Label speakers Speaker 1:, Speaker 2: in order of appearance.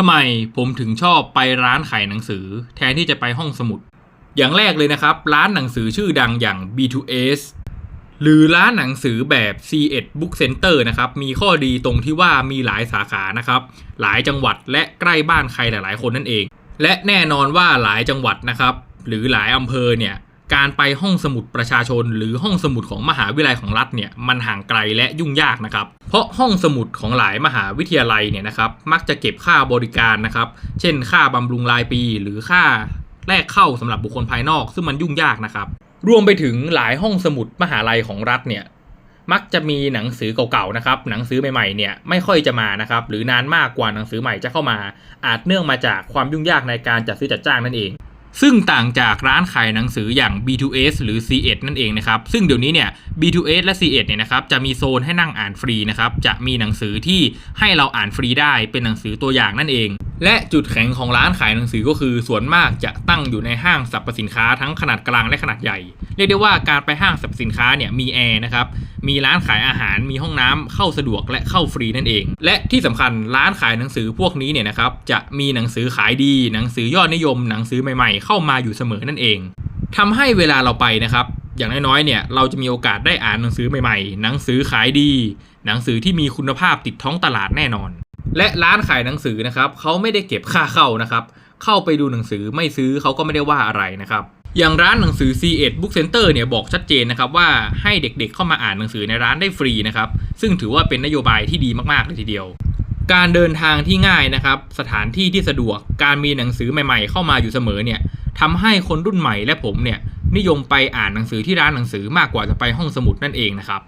Speaker 1: ทำไมผมถึงชอบไปร้านขายหนังสือ แทนที่จะไปห้องสมุด อย่างแรกเลยนะครับ ร้านหนังสือชื่อดังอย่าง B2S หรือร้านหนังสือแบบ C1 Book Center นะครับ มีข้อดีตรงที่ว่ามีหลายสาขานะครับ หลายจังหวัดและใกล้บ้านใครหลาย ๆ คนนั่นเอง และแน่นอนว่าหลายจังหวัดนะครับ หรือหลายอำเภอเนี่ย การไปห้องสมุดประชาชน หรือห้องสมุดของมหาวิทยาลัยของรัฐเนี่ยมันห่างไกลและยุ่งยากนะครับ เพราะห้องสมุดของหลายมหาวิทยาลัยเนี่ยนะครับมักจะเก็บค่าบริการนะครับ เช่น ค่าบำรุงรายปี หรือค่าแรกเข้าสำหรับบุคคลภายนอก ซึ่งมันยุ่งยากนะครับ รวมไปถึงหลายห้องสมุดมหาลัยของรัฐเนี่ยมักจะมีหนังสือเก่าๆนะครับ หนังสือใหม่ๆเนี่ยไม่ค่อยจะมานะครับ หรือนานมากกว่าหนังสือใหม่จะเข้ามา อาจเนื่องมาจากความยุ่งยากในการจัดซื้อจัดจ้างนั่นเอง ซึ่งต่างจากร้านขายหนังสืออย่าง B2S หรือ C1 นั่นเองนะครับ ซึ่งเดี๋ยวนี้เนี่ย B2S และ C1 เนี่ยนะครับ จะมีโซนให้นั่งอ่านฟรีนะครับ จะมีหนังสือที่ให้เราอ่านฟรีได้ เป็นหนังสือตัวอย่างนั่นเอง และจุดแข็งของร้านขายหนังสือก็คือส่วนมากจะตั้งอยู่ในห้างสรรพสินค้าทั้งขนาดกลางและขนาดใหญ่ เรียกได้ว่าการไปห้างสรรพสินค้าเนี่ยมีแอร์นะครับ มีร้านขายอาหาร มีห้องน้ำเข้าสะดวกและเข้าฟรีนั่นเอง และที่สำคัญร้านขายหนังสือพวกนี้เนี่ยนะครับจะมีหนังสือขายดี หนังสือยอดนิยม หนังสือใหม่ๆ เข้ามาอยู่เสมอนั่นเองทำให้เวลาเราไปนะครับอย่างน้อยๆ เนี่ยเราจะมีโอกาสได้อ่านหนังสือใหม่ๆ หนังสือขายดี หนังสือที่มีคุณภาพติดท้องตลาดแน่นอน และร้านขายหนังสือนะครับเขาไม่ได้เก็บค่าเข้านะครับ เข้าไปดูหนังสือไม่ซื้อเขาก็ไม่ได้ว่าอะไรนะครับ อย่างร้านหนังสือ C1 Book Center เนี่ยบอกชัดเจนนะครับว่าให้เด็กๆเข้ามาอ่านหนังสือในร้านได้ฟรีนะครับ ซึ่งถือว่าเป็นนโยบายที่ดีมากๆเลยทีเดียว การเดินทางที่ง่ายนะครับ สถานที่ที่สะดวก การมีหนังสือใหม่ๆ เข้ามาอยู่เสมอเนี่ยทำให้คนรุ่นใหม่และผมเนี่ยนิยมไปอ่านหนังสือที่ร้านหนังสือมากกว่าจะไปห้องสมุดนั่นเองนะครับ